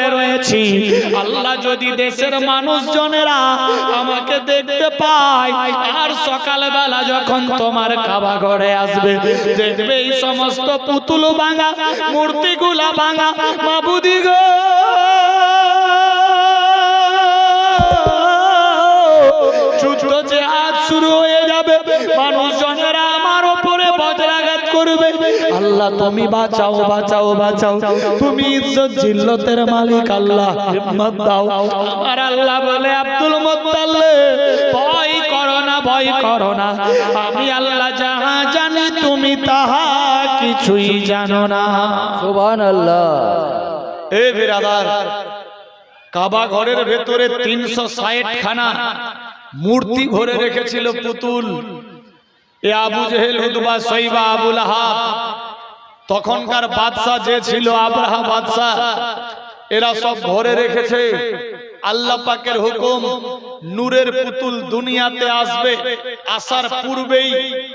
রয়েছি। আল্লাহ যদি দেশের মানুষজনেরা আমাকে দেখতে পায়, আর সকালবেলা যখন তোমার কাবা ঘরে আসবে, দেখবে এই সমস্ত পুতুল ভাঙা, মূর্তিগুলা ভাঙা, মাবুদি গো। যুদ্ধ যে আজ শুরু হয়ে যাবে। মানুষজনেরা আমার ওপরে বজ্রাঘাত করবে। আল্লাহ তুমি বাঁচাও বাঁচাও বাঁচাও। তুমি ইজ্জত জিল্লতের মালিক আল্লাহ। হিম্মত দাও। আমার আল্লাহ বলে আব্দুল মুত্তাল্লে ভয় করো না ভয় করো না। আমি আল্লাহ যাহা জানি তুমি তাহা কিছুই জানো না। সুবহান আল্লাহ এ বিরাদার কাবা ঘরের ভেতরে তিনশো ষাট খানা মূর্তি ভরে রেখেছিল পুতুল। এ আবু জেহেল হুদবা সৈবা আবুল হাব তখনকার বাদশাহ যে ছিল আবরাহা বাদশাহ। এরা সব ভরে রেখেছে। আল্লাহ পাকের হুকুম নূরের পুতুল দুনিয়াতে আসবে। আসার পূর্বেই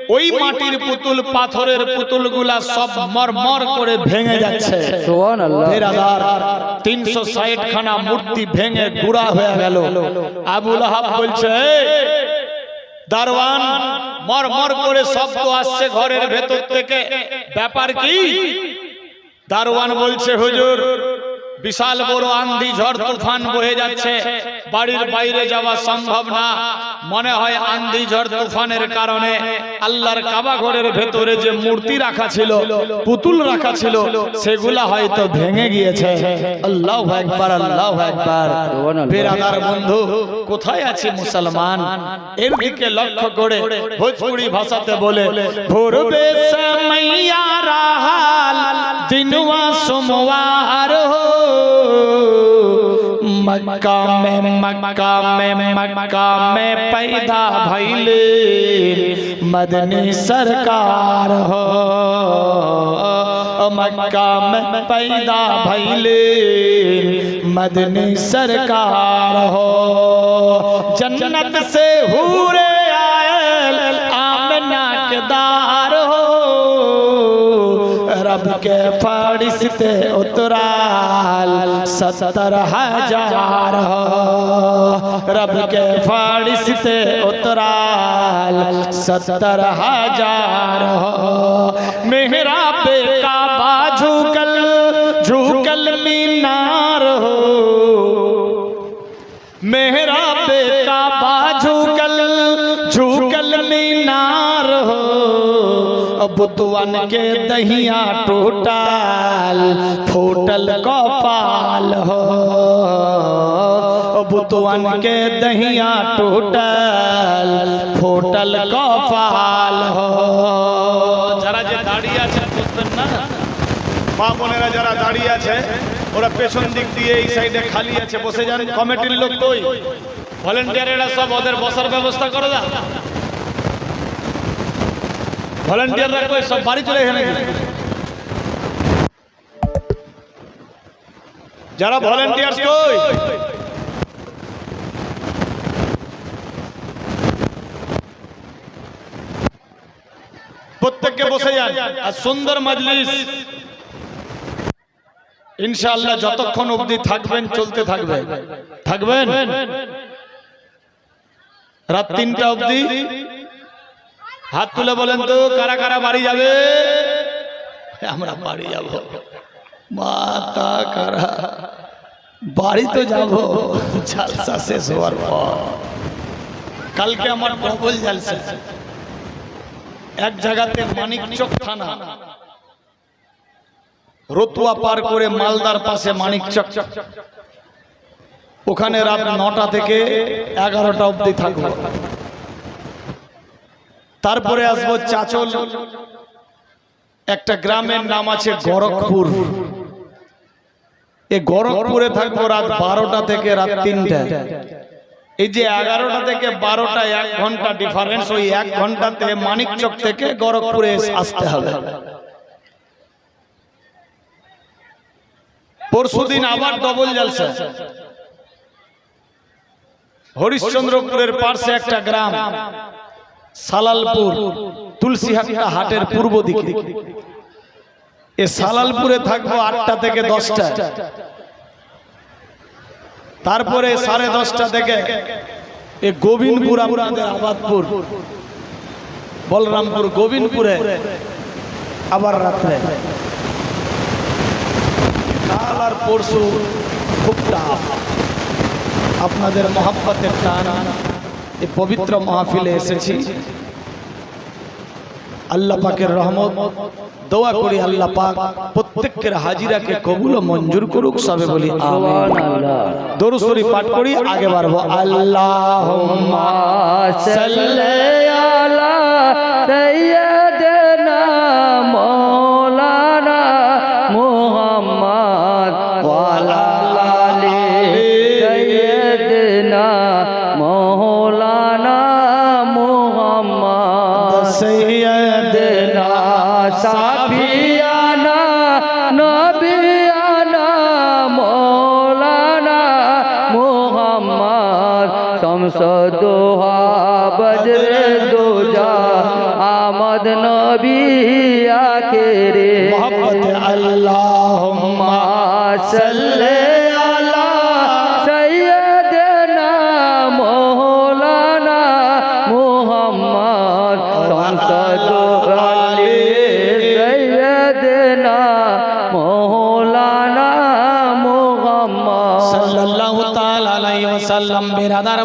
ওই মাটির পুতুল পাথরের পুতুলগুলা সব মরমর করে ভেঙে যাচ্ছে। তিনশো ষাট খানা মূর্তি ভেঙে গুড়া হয়ে গেল। আবুল আহাব বলছে "এই, দারওয়ান মর মর করে শব্দ আসছে ঘরের ভেতর থেকে। ব্যাপার কি? দারওয়ান বলছে হুজুর বিশাল বড় আন্দি ঝড় তুফান বয়ে যাচ্ছে। বাড়ির বাইরে যাওয়া সম্ভব না। মনে হয় আন্দি ঝড় তুফানের কারণে আল্লাহর কাবা ঘরের ভেতরে যে মূর্তি রাখা ছিল, পুতুল রাখা ছিল, সেগুলা হয়তো ভেঙে গিয়েছে। আল্লাহ একবার আল্লাহ একবার বেরাদার বন্ধু, কোথায় আছে মুসলমান? এর দিকে লক্ষ্য করে ভোজপুরি ভাষাতে বলে ভোরবে সামাইয়া হো मक्का में मक्का में मक्का में पैदा भैल मदनी सरकार हो, मक्का में पैदा भैल मदनी सरकार हो, जन्नत से हूरे रब के फरिश्ते उतराल सत्तर हज़ार हो। रब के फरिश्ते उतराल सत्तर हज़ार हो। मेहरा पे काबा झुकल झुकल मीनार हो। मेहरा पे काबा झुकल झुकल मीनार हो। बुतवन के दहिया टूटल फूटल कपाल हो बुतवन के दहिया टूटल फूटल कपाल हो যারা যে দাঁড়িয়ে আছেন বুঝবেন না মা বোনেরা যারা দাঁড়িয়ে আছে ওরা পেছন দিক দিয়ে এই সাইডে খালি আছে বসে যান কমিটির লোক কই ভলেন্টিয়ারেরা সব ওদের বসার ব্যবস্থা করে দাও ভলেন্টিয়াররা কই সব বাড়ি চলে এখানে। যারা ভলেন্টিয়ার্স কই? প্রত্যেককে বসে যান। আর সুন্দর মজলিস। ইনশাআল্লাহ যতক্ষণ অবধি থাকবেন চলতে থাকবে। থাকবেন। রাত তিনটা অবধি। হাত তুলে বলেন তো, কারা কারা বাড়ি যাবে? আমরা বাড়ি যাব। মাতা কারা? বাড়ি তো যাব। জালসা শেষ হওয়ার পর। কালকে আমার ডবল জালসা এক জায়গাতে মানিকচক থানা। রতুয়া পার করে মালদার পাশে মানিকচক। ওখানে রাত নটা থেকে এগারোটা অবধি থাকব। তারপরে আসব চাচল। একটা গ্রামের নাম আছে গরখপুর। এই গরখপুরে থাকব রাত বারোটা থেকে রাত তিনটা এই যে এগারোটা থেকে বারোটা এক ঘণ্টা ডিফারেন্স ওই এক ঘন্টাতে মানিকচক থেকে গরখপুরে আসতে হবে। পরশুদিন আবার ডবল জালসা হরিশ্চন্দ্রপুরের পার্শ্বে একটা গ্রাম। সালালপুর তুলসীহাটা হাটের পূর্ব দিকে। এ সালালপুরে থাকব আটটা থেকে দশটা তারপরে সাড়ে দশটা থেকে এ গোবিন্দপুর আপনাদের আবাদপুর, বলরামপুর, গোবিন্দপুরে আবার রাত্রে। কাল আর পরশু খুব টাফ। আপনাদের মহাব্বতের টান। এই পবিত্র মাহফিলে এসেছি। আল্লাহ পাকের রহমত, দোয়া করি আল্লাহ পাক, প্রত্যেকের হাজিরাকে কবুল ও মঞ্জুর করুক, সবে বলি আমিন। আল্লাহ পাঠ করি, আগে বাড়বো। আল্লাহ মাওলানা মুহাম্মদ ওয়ালা নবী আখেরে। মোহাম্মদ আল্লাহুম্মা সাল্লি আলা সাইয়্যিদিনা মাওলানা মুহাম্মদ সংসদ আলী সাইয়্যিদিনা মাওলানা মুহাম্মদ সাল্লাল্লাহু তাআলা আলাইহি ওয়াসাল্লাম বিরাদার